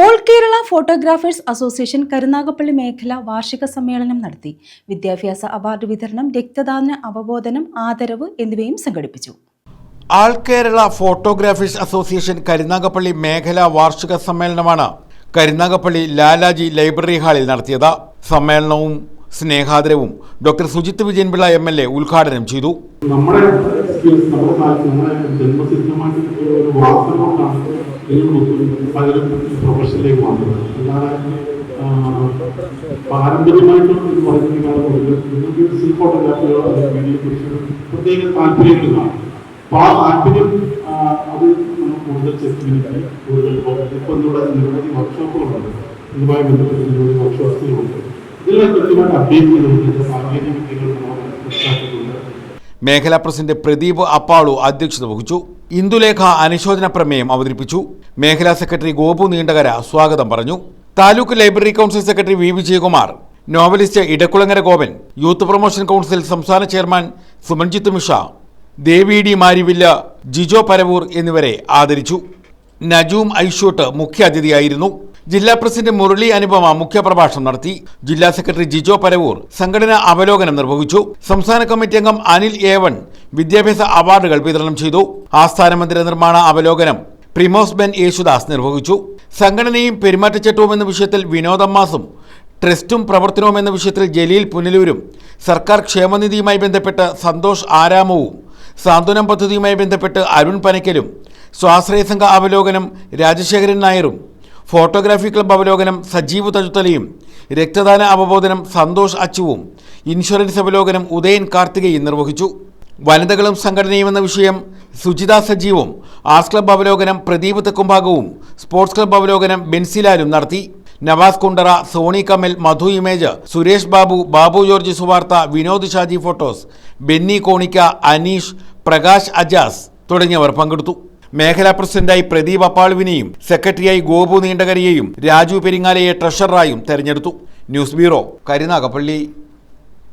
All Kerala photographers association Karunagappally മേഖല വാർഷിക സമ്മേളനം നടത്തി. വിദ്യാഭ്യാസ അവാർഡ് വിതരണം രക്തദാന അവബോധനം ആദരവ് എന്നിവയും സംഘടിപ്പിച്ചു. All Kerala photographers association Karunagappally മേഖലാ വാർഷിക സമ്മേളനമാണ് കരുനാഗപ്പള്ളി ലാലാജി ലൈബ്രറി ഹാളിൽ നടത്തിയത്. സമ്മേളനവും സ്നേഹാദരവും doctor Sujith Vijayan Pillai M L A ഉദ്ഘാടനം ചെയ്തു. നമ്മുടെ സ്കിൽസ് നമ്മുടെ കാലത്ത് നമ്മുടെ ജന്മസിദ്ധമായിട്ട് കിട്ടിയ ഒരു വാസന കൊണ്ടാണ് പലരും പ്രൊഫഷനിലേക്ക് വന്നത് അല്ലാതെ പാരമ്പര്യമായിട്ടും ഇത് പറഞ്ഞിരിക്കുന്ന നിങ്ങൾക്ക് സിൽ ഫോട്ടോഗ്രാഫിയോ അല്ലെങ്കിൽ കുറിച്ച് പ്രത്യേക താല്പര്യങ്ങൾ കാണും അപ്പോൾ ആ അത് നമുക്ക് കൂടുതൽ ചെറുക്കി കൂടുതൽ ഇപ്പോൾ ഇവിടെ നിരവധി വർക്ക്ഷോപ്പുകളുണ്ട് ഇതുമായി ബന്ധപ്പെട്ട് നിരവധി വർക്ക്ഷോപ്പുകളുണ്ട് ഇതെല്ലാം കൃത്യമായിട്ട് അപ്ഡേറ്റ് ചെയ്തുകൊണ്ട് സാങ്കേതിക വിദ്യകൾ മേഖലാ പ്രസിഡന്റ് പ്രദീപ് അപ്പാളു അധ്യക്ഷത വഹിച്ചു. ഇന്ദുലേഖ അനുശോചന പ്രമേയം അവതരിപ്പിച്ചു. മേഖലാ സെക്രട്ടറി ഗോപു നീണ്ടകര സ്വാഗതം പറഞ്ഞു. Taluk library council secretary V Vijayakumar novelist Edakkulangara Gopan youth promotion council സംസ്ഥാന ചെയർമാൻ സുമൻജിത്ത് മിഷ ദേവി ഡി മാരിവില്ല ജിജോ പരവൂർ എന്നിവരെ ആദരിച്ചു. നജൂം ഐഷൂട്ട് മുഖ്യാതിഥിയായിരുന്നു. ജില്ലാ പ്രസിഡന്റ് മുരളി അനുപമ മുഖ്യപ്രഭാഷണം നടത്തി. ജില്ലാ സെക്രട്ടറി ജിജോ പരവൂർ സംഘടന അവലോകനം നിർവഹിച്ചു. സംസ്ഥാന കമ്മിറ്റി അംഗം അനിൽ ഏവൺ വിദ്യാഭ്യാസ അവാർഡുകൾ വിതരണം ചെയ്തു. ആസ്ഥാന മന്ദിര നിർമ്മാണ അവലോകനം പ്രിമോസ് ബെൻ യേശുദാസ് നിർവഹിച്ചു. സംഘടനയും പെരുമാറ്റച്ചട്ടവും എന്ന വിഷയത്തിൽ വിനോദമ്മാസും ട്രസ്റ്റും പ്രവർത്തനവും എന്ന വിഷയത്തിൽ ജലീൽ പുനലൂരും സർക്കാർ ക്ഷേമനിധിയുമായി ബന്ധപ്പെട്ട് സന്തോഷ് ആരാമവും സാന്ത്വനം പദ്ധതിയുമായി ബന്ധപ്പെട്ട് അരുൺ പനക്കലും സ്വാശ്രയ സംഘ അവലോകനം രാജശേഖരൻ നായരും ഫോട്ടോഗ്രാഫി ക്ലബ് അവലോകനം സജീവ് തഴുത്തലയും രക്തദാന അവബോധനം സന്തോഷ് അച്ചുവും ഇൻഷുറൻസ് അവലോകനം ഉദയൻ കാർത്തികയും നിർവഹിച്ചു. വനിതകളും സംഘടനയും എന്ന വിഷയം സുജിത സജീവും ആർട്സ് ക്ലബ് അവലോകനം പ്രദീപ് തെക്കുംഭാഗവും സ്പോർട്സ് ക്ലബ് അവലോകനം ബെൻസിലാലും നടത്തി. Navas Kundara Soni Kamal Madhu image Suresh Babu Babu George Suvartha Vinod Shaji photos Benny Konica Aneesh Prakash Ajas തുടങ്ങിയവർ പങ്കെടുത്തു. മേഖലാ പ്രസിഡന്റായി പ്രദീപ് അപ്പാളുവിനെയും സെക്രട്ടറിയായി ഗോപു നീണ്ടകരയെയും രാജു പെരിങ്ങാലയെ ട്രഷററായും തെരഞ്ഞെടുത്തു. News bureau Karunagappally.